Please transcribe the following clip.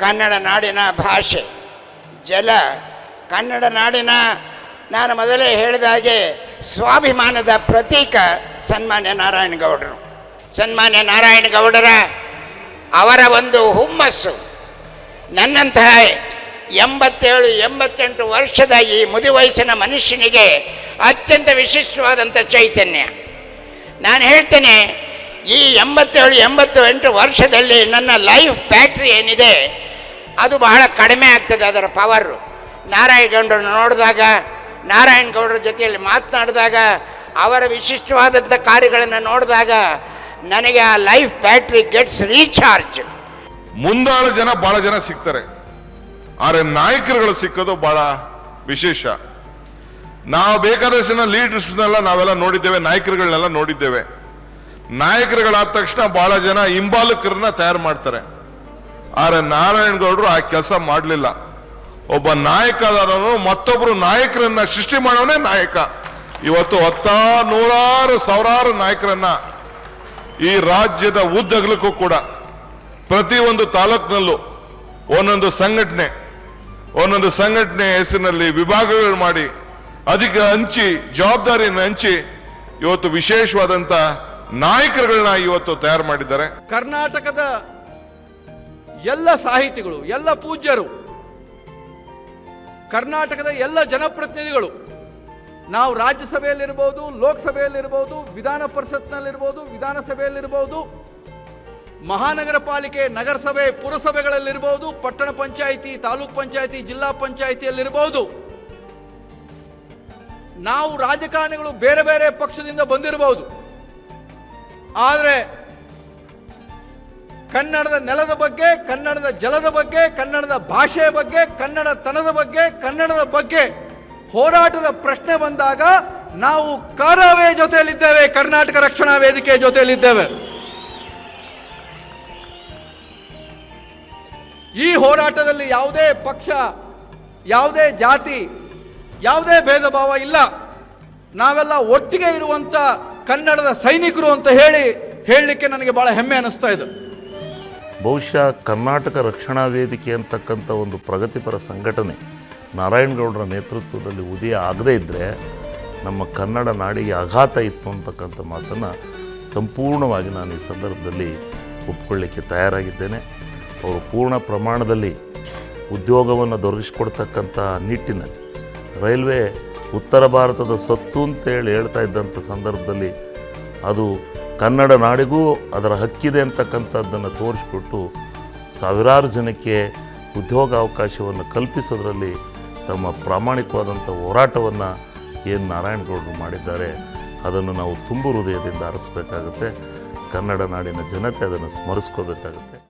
ಕನ್ನಡ ನಾಡಿನ ಭಾಷೆ. ಜಲ, ಕನ್ನಡ ನಾಡಿನ, ನಾನು ಮೊದಲೇ ಹೇಳಿದ ಹಾಗೆ ಸ್ವಾಭಿಮಾನದ ಪ್ರತೀಕ ಸನ್ಮಾನ್ಯ ನಾರಾಯಣಗೌಡರು ಸನ್ಮಾನ್ಯ ನಾರಾಯಣಗೌಡರ ಅವರ ಒಂದು ಹುಮ್ಮಸ್ಸು. ನನ್ನಂತಹ ಎಂಬತ್ತೇಳು, ಎಂಬತ್ತೆಂಟು ವರ್ಷದ ಈ ಮುದಿ ವಯಸ್ಸಿನ ಮನುಷ್ಯನಿಗೆ ಅತ್ಯಂತ ವಿಶಿಷ್ಟವಾದಂಥ ಚೈತನ್ಯ. ನಾನು ಹೇಳ್ತೇನೆ, ಈ ಎಂಬತ್ತೇಳು ಎಂಬತ್ತು ಎಂಟು ವರ್ಷದಲ್ಲಿ ನನ್ನ ಲೈಫ್ ಬ್ಯಾಟ್ರಿ ಏನಿದೆ ಅದು ಬಹಳ ಕಡಿಮೆ ಆಗ್ತದೆ ಅದರ ಪವರು ನಾರಾಯಣಗೌಡರನ್ನು ನೋಡಿದಾಗ ನಾರಾಯಣಗೌಡರ ಜೊತೆಯಲ್ಲಿ ಮಾತನಾಡಿದಾಗ, ಅವರ ವಿಶಿಷ್ಟವಾದಂಥ ಕಾರ್ಯಗಳನ್ನು ನೋಡಿದಾಗ ನನಗೆ ಆ ಲೈಫ್ ಬ್ಯಾಟ್ರಿ ಗೆಟ್ಸ್ ರೀಚಾರ್ಜ್ ಮುಂದಾಳ ಜನ ಬಹಳ ಜನ ಸಿಗ್ತಾರೆ. ಆದರೆ ನಾಯಕರುಗಳು ಸಿಕ್ಕೋದು ಬಹಳ ವಿಶೇಷ. ನಾವು ಬೇಕಾದಷ್ಟು ಲೀಡರ್ಸ್ನೆಲ್ಲ ನಾವೆಲ್ಲ ನೋಡಿದ್ದೇವೆ, ನಾಯಕರುಗಳನ್ನೆಲ್ಲ ನೋಡಿದ್ದೇವೆ. ನಾಯಕರುಗಳಾದ ತಕ್ಷಣ ಬಹಳ ಜನ ಹಿಂಬಾಲಕರನ್ನ ತಯಾರು ಮಾಡ್ತಾರೆ. ಆದ್ರೆ ನಾರಾಯಣಗೌಡರು ಆ ಕೆಲಸ ಮಾಡಲಿಲ್ಲ. ಒಬ್ಬ ನಾಯಕ ಮತ್ತೊಬ್ಬರು ನಾಯಕರನ್ನ ಸೃಷ್ಟಿ ಮಾಡೋನೇ ನಾಯಕ. ಇವತ್ತು ಹತ್ತ ನೂರಾರು ಸಾವಿರಾರು ನಾಯಕರನ್ನ ಈ ರಾಜ್ಯದ ಉದ್ದಗಲಕ್ಕೂ ಕೂಡ ಪ್ರತಿಯೊಂದು ತಾಲೂಕಿನಲ್ಲೂ, ಒಂದೊಂದು ಸಂಘಟನೆ ಒಂದೊಂದು ಸಂಘಟನೆ ಹೆಸರಿನಲ್ಲಿ ವಿಭಾಗಗಳು ಮಾಡಿ, ಅಧಿಕ ಹಂಚಿ, ಜವಾಬ್ದಾರಿಯನ್ನು ಹಂಚಿ, ಇವತ್ತು ವಿಶೇಷವಾದಂತ ನಾಯಕರುಗಳನ್ನ ಇವತ್ತು ತಯಾರು ಮಾಡಿದ್ದಾರೆ. ಕರ್ನಾಟಕದ ಎಲ್ಲ ಸಾಹಿತಿಗಳು, ಎಲ್ಲ ಪೂಜ್ಯರು, ಕರ್ನಾಟಕದ ಎಲ್ಲ ಜನಪ್ರತಿನಿಧಿಗಳು, ನಾವು ರಾಜ್ಯಸಭೆಯಲ್ಲಿರ್ಬೋದು, ಲೋಕಸಭೆಯಲ್ಲಿರ್ಬೋದು, ವಿಧಾನ ಪರಿಷತ್ನಲ್ಲಿರ್ಬೋದು, ವಿಧಾನಸಭೆಯಲ್ಲಿರ್ಬೋದು, ಮಹಾನಗರ ಪಾಲಿಕೆ, ನಗರಸಭೆ, ಪುರಸಭೆಗಳಲ್ಲಿರ್ಬೋದು, ಪಟ್ಟಣ ಪಂಚಾಯಿತಿ, ತಾಲೂಕ್ ಪಂಚಾಯಿತಿ, ಜಿಲ್ಲಾ ಪಂಚಾಯಿತಿಯಲ್ಲಿರ್ಬೋದು, ನಾವು ರಾಜಕಾರಣಿಗಳು ಬೇರೆ ಬೇರೆ ಪಕ್ಷದಿಂದ ಬಂದಿರಬಹುದು ಆದರೆ ಕನ್ನಡದ ನೆಲದ ಬಗ್ಗೆ, ಕನ್ನಡದ ಜಲದ ಬಗ್ಗೆ, ಕನ್ನಡದ ಭಾಷೆಯ ಬಗ್ಗೆ ಕನ್ನಡ ತನದ ಬಗ್ಗೆ, ಕನ್ನಡದ ಬಗ್ಗೆ ಹೋರಾಟದ ಪ್ರಶ್ನೆ ಬಂದಾಗ ನಾವು ಕರವೇ ಜೊತೆಯಲ್ಲಿದ್ದೇವೆ, ಕರ್ನಾಟಕ ರಕ್ಷಣಾ ವೇದಿಕೆ ಜೊತೆಯಲ್ಲಿದ್ದೇವೆ. ಈ ಹೋರಾಟದಲ್ಲಿ ಯಾವುದೇ ಪಕ್ಷ, ಯಾವುದೇ ಜಾತಿ, ಯಾವುದೇ ಭೇದ ಭಾವ ಇಲ್ಲ. ನಾವೆಲ್ಲ ಒಟ್ಟಿಗೆ ಇರುವಂತ ಕನ್ನಡದ ಸೈನಿಕರು ಅಂತ ಹೇಳಿ ಹೇಳಲಿಕ್ಕೆ ನನಗೆ ಬಹಳ ಹೆಮ್ಮೆ ಅನಿಸ್ತಾ ಇದೆ. ಬಹುಶಃ ಕರ್ನಾಟಕ ರಕ್ಷಣಾ ವೇದಿಕೆ ಅಂತಕ್ಕಂಥ ಒಂದು ಪ್ರಗತಿಪರ ಸಂಘಟನೆ ನಾರಾಯಣಗೌಡರ ನೇತೃತ್ವದಲ್ಲಿ ಉದಯ ಆಗದೇ ಇದ್ದರೆ ನಮ್ಮ ಕನ್ನಡ ನಾಡಿಗೆ ಆಘಾತ ಇತ್ತು ಅಂತಕ್ಕಂಥ ಮಾತನ್ನು ಸಂಪೂರ್ಣವಾಗಿ ನಾನು ಈ ಸಂದರ್ಭದಲ್ಲಿ ಒಪ್ಕೊಳ್ಳಿಕ್ಕೆ ತಯಾರಾಗಿದ್ದೇನೆ. ಅವರು ಪೂರ್ಣ ಪ್ರಮಾಣದಲ್ಲಿ ಉದ್ಯೋಗವನ್ನು ದೊರಕಿಸ್ಕೊಡ್ತಕ್ಕಂಥ ನಿಟ್ಟಿನಲ್ಲಿ ರೈಲ್ವೆ ಉತ್ತರ ಭಾರತದ ಸೊತ್ತು ಅಂತೇಳಿ ಹೇಳ್ತಾ ಇದ್ದಂಥ ಸಂದರ್ಭದಲ್ಲಿ ಅದು ಕನ್ನಡ ನಾಡಿಗೂ ಅದರ ಹಕ್ಕಿದೆ ಅಂತಕ್ಕಂಥದ್ದನ್ನು ತೋರಿಸ್ಬಿಟ್ಟು ಸಾವಿರಾರು ಜನಕ್ಕೆ ಉದ್ಯೋಗಾವಕಾಶವನ್ನು ಕಲ್ಪಿಸೋದ್ರಲ್ಲಿ ತಮ್ಮ ಪ್ರಾಮಾಣಿಕವಾದಂಥ ಹೋರಾಟವನ್ನು ಏನು ನಾರಾಯಣಗೌಡರು ಮಾಡಿದ್ದಾರೆ. ಅದನ್ನು ನಾವು ತುಂಬು ಹೃದಯದಿಂದ ಅರಸಬೇಕಾಗುತ್ತೆ. ಕನ್ನಡ ನಾಡಿನ ಜನತೆ ಅದನ್ನು ಸ್ಮರಿಸ್ಕೋಬೇಕಾಗುತ್ತೆ.